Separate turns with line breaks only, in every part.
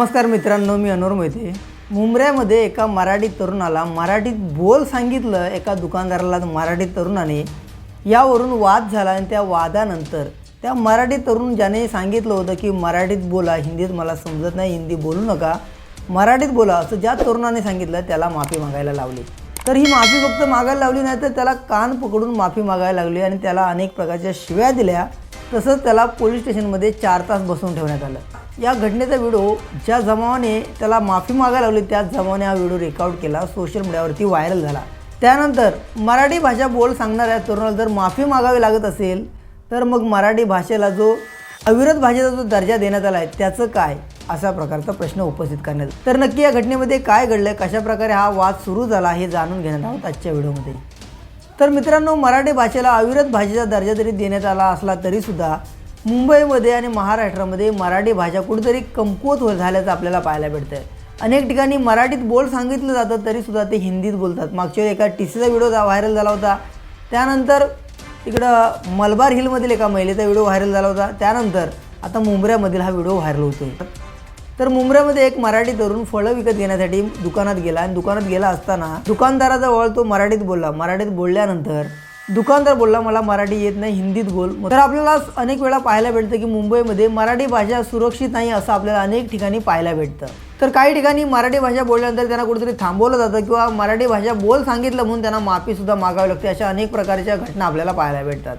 नमस्कार मित्रांनो मी अनोर मोहिते. मुंबऱ्यामध्ये एका मराठी तरुणाला मराठीत बोल सांगितलं एका दुकानदाराला मराठी तरुणाने. यावरून वाद झाला आणि त्या वादानंतर त्या मराठी तरुण ज्याने सांगितलं होतं की मराठीत बोला हिंदीत मला समजत नाही हिंदी बोलू नका. मराठीत बोला असं ज्या तरुणाने सांगितलं त्याला माफी मागायला लावली. तर ही माफी फक्त मागायला लावली नाही तर त्याला कान पकडून माफी मागायला लागली आणि त्याला अनेक प्रकारच्या शिव्या दिल्या. तसंच त्याला पोलीस स्टेशनमध्ये चार तास बसवून ठेवण्यात आलं. या घटनेचा व्हिडिओ ज्या जमावाने त्याला माफी मागायला लावली त्याच जमावाने हा व्हिडिओ रेकॉर्ड केला सोशल मीडियावरती व्हायरल झाला. त्यानंतर मराठी भाषा बोल सांगणाऱ्या तरुणाला जर माफी मागावी लागत असेल तर मग मराठी भाषेला जो अविरत भाषेचा जो दर्जा देण्यात आला आहे त्याचं काय? असा प्रकारचा प्रश्न उपस्थित करण्यात तर नक्की या घटनेमध्ये काय घडलं कशा प्रकारे हा वाद सुरू झाला हे जाणून घेणार आहोत आजच्या व्हिडिओमध्ये. तर मित्रांनो मराठी भाषेला अविरत भाषेचा दर्जा जरी देण्यात आला असला तरीसुद्धा मुंबईमध्ये आणि महाराष्ट्रामध्ये मराठी भाषा कुठेतरी कमकुवत हो झाल्याचं आपल्याला पाहायला भेटतं आहे अनेक ठिकाणी मराठीत बोल सांगितलं जातं तरीसुद्धा ते हिंदीत बोलतात. मागच्या वेळी एका टी सीचा व्हिडिओ व्हायरल झाला होता. त्यानंतर तिकडं मलबार हिलमधील एका महिलेचा व्हिडिओ व्हायरल झाला होता. त्यानंतर आता मुंबऱ्यामधील हा व्हिडिओ व्हायरल होतो तर मुंबऱ्यामध्ये एक मराठी तरुण फळं विकत घेण्यासाठी दुकानात गेला आणि दुकानात गेला असताना दुकानदाराजवळ तो मराठीत बोलला. मराठीत बोलल्यानंतर दुकानदार बोलला मला मराठी येत नाही हिंदीत बोल. तर आपल्याला अनेक वेळा पाहायला भेटतं की मुंबईमध्ये मराठी भाषा सुरक्षित नाही असं आपल्याला अनेक ठिकाणी पाहायला भेटतं. तर काही ठिकाणी मराठी भाषा बोलल्यानंतर त्यांना कुठेतरी थांबवलं जातं किंवा मराठी भाषा बोल सांगितलं म्हणून त्यांना माफीसुद्धा मागावी लागते अशा अनेक प्रकारच्या घटना आपल्याला पाहायला भेटतात.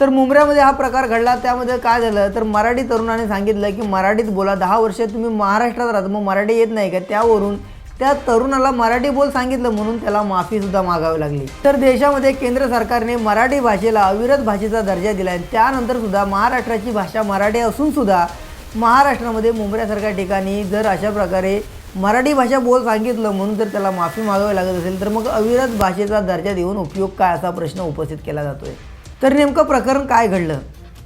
तर मुंबऱ्यामध्ये हा प्रकार घडला त्यामध्ये काय झालं? तर मराठी तरुणाने सांगितलं की मराठीत बोला दहा वर्ष तुम्ही महाराष्ट्रात राहता मग मराठी येत नाही का? त्यावरून त्या तरुणाला मराठी बोल सांगितलं म्हणून त्याला माफीसुद्धा मागावी लागली. तर देशामध्ये केंद्र सरकारने मराठी भाषेला अविरत भाषेचा दर्जा दिला आहे त्यानंतर सुद्धा महाराष्ट्राची भाषा मराठी असून सुद्धा महाराष्ट्रामध्ये मुंबऱ्यासारख्या ठिकाणी जर अशा प्रकारे मराठी भाषा बोल सांगितलं म्हणून जर त्याला माफी मागावी लागत असेल तर मग अविरत भाषेचा दर्जा देऊन उपयोग काय असा प्रश्न उपस्थित केला जातोय. तर नेमकं प्रकरण काय घडलं?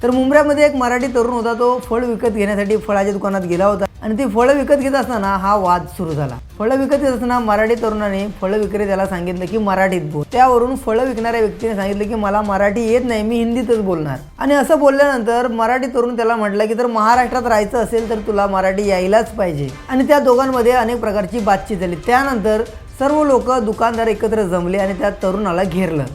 तर मुंबऱ्यामध्ये एक मराठी तरुण होता तो फळ विकत घेण्यासाठी फळाच्या दुकानात गेला होता. आणि ती फळं विकत घेत असताना हा वाद सुरू झाला. फळं विकत घेत असताना मराठी तरुणाने फळं विक्रेत्याला सांगितलं की मराठीत बोल. त्यावरून फळं विकणाऱ्या व्यक्तीने सांगितलं की मला मराठी येत नाही मी हिंदीतच बोलणार. आणि असं बोलल्यानंतर मराठी तरुण त्याला म्हटलं की जर महाराष्ट्रात राहायचं असेल तर तुला मराठी यायलाच पाहिजे. आणि त्या दोघांमध्ये अनेक प्रकारची बातचीत झाली. त्यानंतर सर्व लोक दुकानदार एकत्र जमले आणि त्या तरुणाला घेरलं.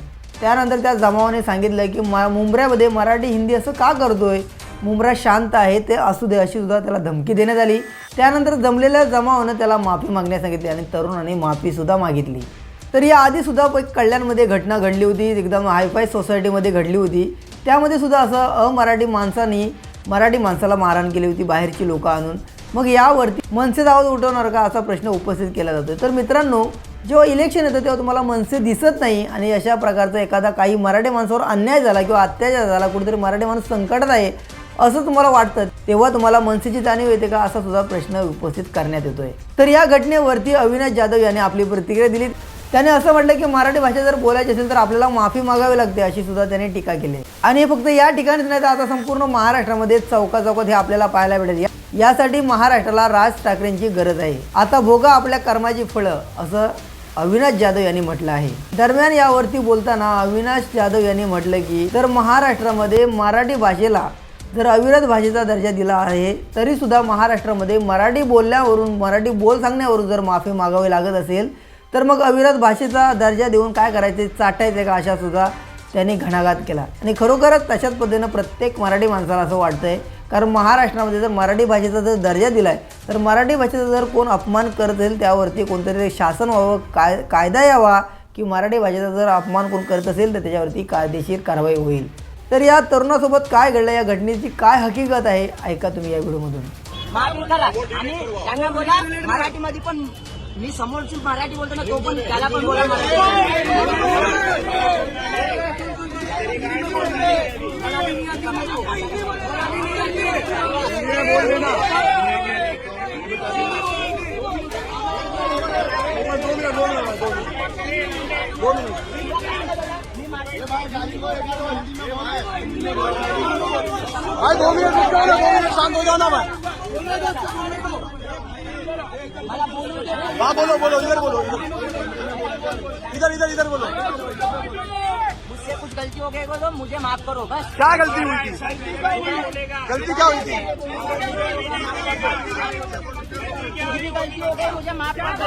त्यानंतर त्या जमावाने सांगितलं की मा मुंबऱ्यामध्ये मराठी हिंदी असं का करतोय? मुमरा शांत आहे ते असू दे अशी सुद्धा त्याला धमकी देण्यात आली. त्यानंतर जमलेल्या जमावानं त्याला माफी मागण्यास सांगितली आणि तरुणाने माफीसुद्धा मागितली. तर या आधीसुद्धा एक कल्याणमध्ये घटना घडली होती एकदम हायफाय सोसायटीमध्ये घडली होती. त्यामध्ये सुद्धा असं अमराठी माणसांनी मराठी माणसाला मारहाण केली होती बाहेरची लोकं आणून. मग यावरती मनसे आवाज उठवणार का असा प्रश्न उपस्थित केला जातो तर मित्रांनो जेव्हा इलेक्शन येतं तेव्हा तुम्हाला मनसे दिसत नाही आणि अशा प्रकारचा एखादा काही मराठी माणसावर अन्याय झाला किंवा अत्याचार झाला कुठेतरी मराठी माणूस संकटात आहे असं तुम्हाला वाटतं तेव्हा तुम्हाला मनसेची जाणीव येते का? असा सुद्धा प्रश्न उपस्थित करण्यात येतोय. तर या घटनेवरती अविनाश जाधव यांनी आपली प्रतिक्रिया दिली. त्याने असं म्हटलं की मराठी भाषा जर बोलायची असेल तर आपल्याला माफी मागावी लागते अशी सुद्धा त्याने टीका केली. आणि हे फक्त या ठिकाणीच नाही तर आता संपूर्ण महाराष्ट्रामध्ये चौका चौकात हे आपल्याला पाहायला भेटेल. यासाठी महाराष्ट्राला राज ठाकरेंची गरज आहे. आता भोगा आपल्या कर्माची फळं असं अविनाश जाधव यांनी म्हटलं आहे. दरम्यान यावरती बोलताना अविनाश जाधव यांनी म्हटलं की तर महाराष्ट्रामध्ये मराठी भाषेला जर अविरत भाषेचा दर्जा दिला आहे तरीसुद्धा महाराष्ट्रामध्ये मराठी बोलण्यावरून मराठी बोल सांगण्यावरून जर माफी मागावी लागत असेल तर मग अविरत भाषेचा दर्जा देऊन काय करायचे चाटायचे का अशासुद्धा त्यांनी घणाघात केला. आणि खरोखरच तशाच पद्धतीनं प्रत्येक मराठी माणसाला असं वाटतं आहे कारण महाराष्ट्रामध्ये जर मराठी भाषेचा जर दर्जा दिला आहे तर मराठी भाषेचा जर कोण अपमान करत असेल त्यावरती कोणतरी शासन व्हावं काय कायदा यावा की मराठी भाषेचा जर अपमान कोण करत असेल तर त्याच्यावरती कायदेशीर कारवाई होईल. तर या तरुणासोबत काय घडलं? या घटनेची काय हकीकत आहे? ऐका तुम्ही या व्हिडिओमधून.
मागणी करा आणि त्यांना बोला मराठीमध्ये पण मी समोरची मराठी बोलतो ना तो पण त्याला पण बोला
भाई दो मिनट रुक जाओ ना दो मिनट शांत हो जाओ ना भाई। हाँ बोलो बोलो इधर बोलो इधर। इधर इधर बोलो।
मुझसे कुछ गलती हो गई तो मुझे माफ करो बस।
क्या गलती हुई थी? गलती क्या हुई थी?
गलती हो गई मुझे माफ कर दो।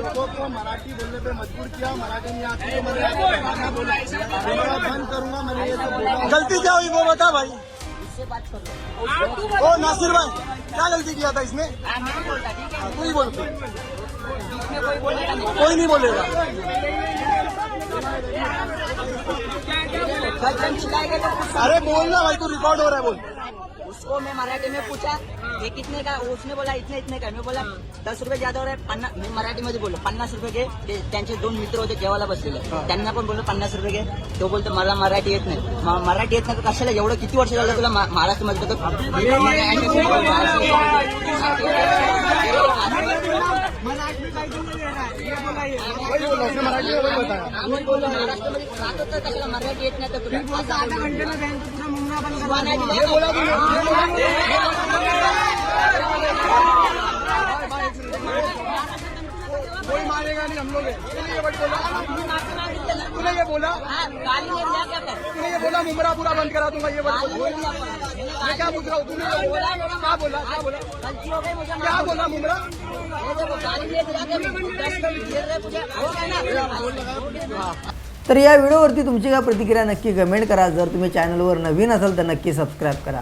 लोगों को मराठी बोलने पे मजबूर किया मराठी नहीं आती तो मैंने आपको बोला। कैमरा बंद करूंगा मैंने ये सब बोला। गलती क्या हुई वो बता भाई।
उससे बात कर लो।
ओ नासिर भाई क्या गलती किया था इसमें
हाँ, मैं नहीं बोलता ठीक है?
तू ही बोल। तू।
इसमें कोई बोलेगा नहीं।
कोई नहीं बोलेगा।
बच्चन चिल्लाएगा तो कुछ
अरे बोलना भाई तू रिकॉर्ड हो रहा है बोल।
उसको मैं मराठी में पूछा हे कितने का उसने बोला इतने इतने का। मैं बोला दस रुपये ज्यादा हो रहा है पन्नास मी मराठीमध्ये बोललो पन्नास रुपये घे ते त्यांचे दोन मित्र होते जेवायला बसलेले. त्यांना पण बोललो पन्नास रुपये घे तो बोलतो मला मराठी येत नाही. म- मराठी येत नाही तर कशाला? एवढं किती वर्ष झालं तुला मा- महाराष्ट्रामध्ये तर
वही बोला उसने मराठी में वही बताया
आम्ही बोललो महाराष्ट्रामध्ये राहतो तर कशाला मराठी येत नाही तर तुला असं घंटे.
ये तूने ये बोला कोई मारेगा नहीं हम लोग हैं। तूने ये बोला तूने ये बोला
हाँ, गाली नहीं दिया क्या कर
तूने ये बोला मुमरा पूरा बंद करा दूंगा ये बोला
गाली नहीं दिया पर। मैंने
मैं क्या पूछ रहा हूँ तूने ये बोला क्या बोला क्या बोला
गलती हो गई मुझे
क्या बोला मुमरा
ये देखो, गाली नहीं दिया क्या दस मिनट घेर रहे मुझे हो गया ना
तर या व्हिडिओवरती तुमची काय प्रतिक्रिया नक्की कमेंट करा. जर तुम्ही चॅनलवर नवीन असाल तर नक्की सबस्क्राईब करा.